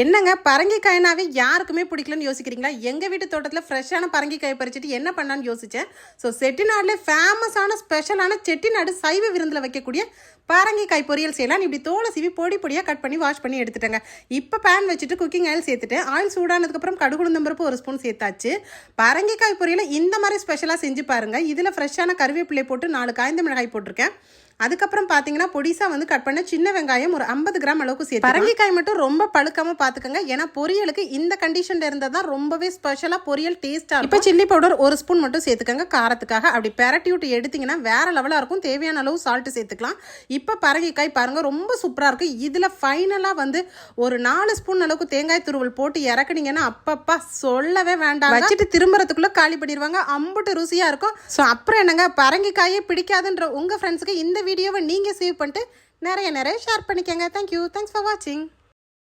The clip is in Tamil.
என்னங்க பரங்கிக்காய்னாவே யாருக்குமே பிடிக்கலன்னு யோசிக்கிறீங்களா? எங்கள் வீட்டு தோட்டத்தில் ஃப்ரெஷ்ஷான பரங்கிக்காயை பறிச்சுட்டு என்ன பண்ணலான்னு யோசித்தேன் ஸோ செட்டிநாடில் ஃபேமஸான ஸ்பெஷலான செட்டிநாடு சைவ விருந்தில் வைக்கக்கூடிய பரங்கிக்காய் பொரியல் செய்யலாம் இப்படி தோலை சீவி பொடி பொடியாக கட் பண்ணி வாஷ் பண்ணி எடுத்துட்டேங்க. இப்போ பேன் வச்சுட்டு குக்கிங் ஆயில் சேர்த்துட்டு ஆயில் சூடானதுக்கப்புறம் கடுகுளுந்தம்பருப்பு ஒரு ஸ்பூன் சேர்த்தாச்சு. பரங்கிக்காய் பொரியலை இந்த மாதிரி ஸ்பெஷலாக செஞ்சு பாருங்கள் இதில் ஃப்ரெஷ்ஷான கருவேப்பிலை போட்டு நாலு காய்ந்த மிளகாய் போட்டிருக்கேன். அதுக்கப்புறம் பார்த்தீங்கன்னா பொடிசா வந்து கட் பண்ண சின்ன வெங்காயம் ஒரு ஐம்பது கிராம் அளவுக்கு சேர்த்து பரங்கிக்காய் மட்டும் ரொம்ப பழுக்காம பார்த்துக்கோங்க ஏன்னா பொரியலுக்கு இந்த கண்டிஷன்ல இருந்தால் தான் ரொம்பவே ஸ்பெஷலாக பொரியல் டேஸ்ட்டாக இப்போ சில்லி பவுடர் ஒரு ஸ்பூன் மட்டும் சேர்த்துக்கோங்க காரத்துக்காக. அப்படி பெரட்டி விட்டு எடுத்தீங்கன்னா வேற லெவலாக இருக்கும். தேவையான அளவு சால்ட்டு சேர்த்துக்கலாம். இப்போ பரங்கிக்காய் பாருங்க ரொம்ப சூப்பராக இருக்கு. இதில் ஃபைனலாக வந்து ஒரு நாலு ஸ்பூன் அளவுக்கு தேங்காய் துருவல் போட்டு இறக்குனீங்கன்னா அப்பப்பா சொல்லவே வேண்டாம் வச்சுட்டு திரும்புறதுக்குள்ள காலி பண்ணிடுவாங்க அம்புட்டு ருசியா இருக்கும். ஸோ அப்புறம் என்னங்க? பரங்கிக்காயே பிடிக்காதுன்ற உங்க ஃப்ரெண்ட்ஸுக்கு இந்த வீடியோவை நீங்க சேவ் பண்ணிட்டு நிறைய நிறைய ஷேர் பண்ணிக்கங்க. தேங்க்யூ தேங்க்ஸ் ஃபார் வாட்சிங்